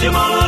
Jim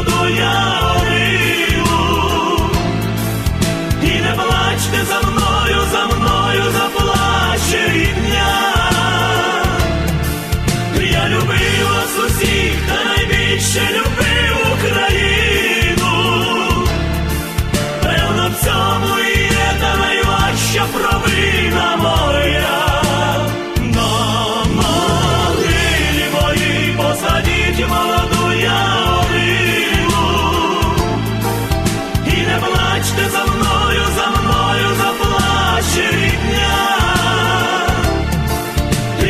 плачте за мною, за мною заплаче рідня.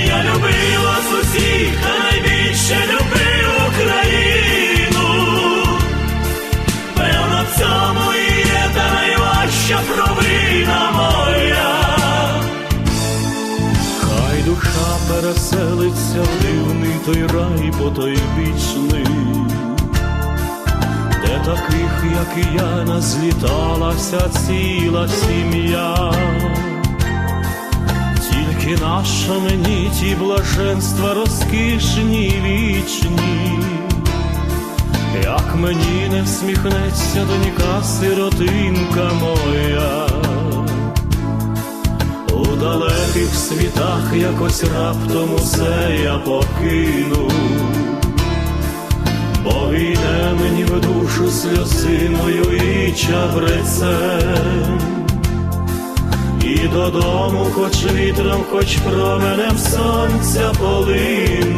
Я любив вас усіх, та найбільше любив Україну. Певно, в цьому і є та найважча провина моя. Хай душа переселиться в дивний той рай потойбічний, де таких, як і я, назліталася ціла сім'я. Тільки наша мені ті блаженства розкішні вічні, як мені не всміхнеться донька сиротинка моя, у далеких світах якось раптом усе я покину, бо війне душу сльозиною і чабрецем. І додому, хоч вітром, хоч променем сонця полину,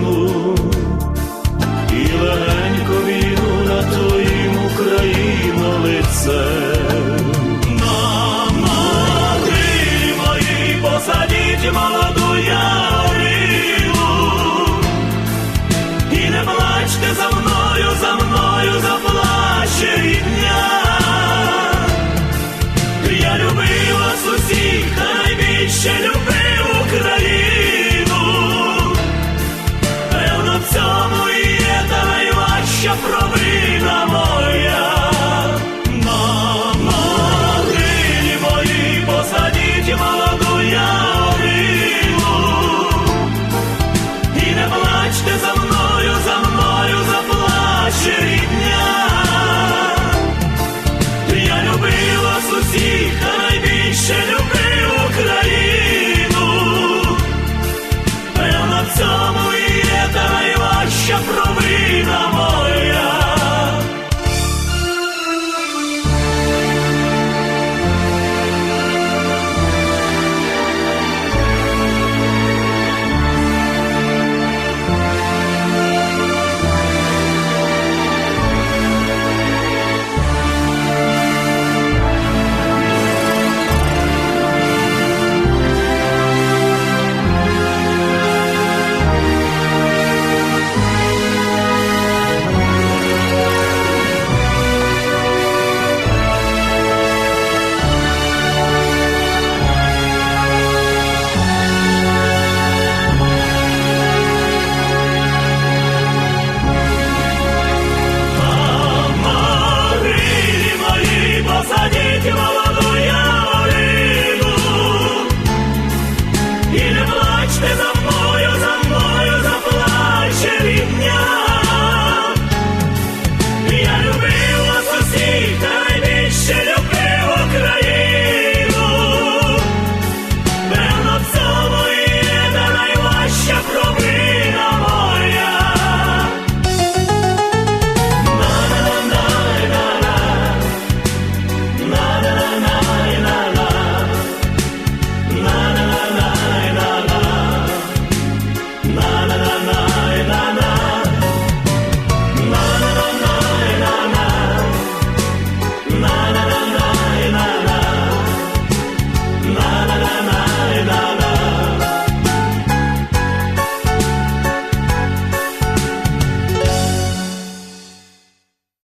amor.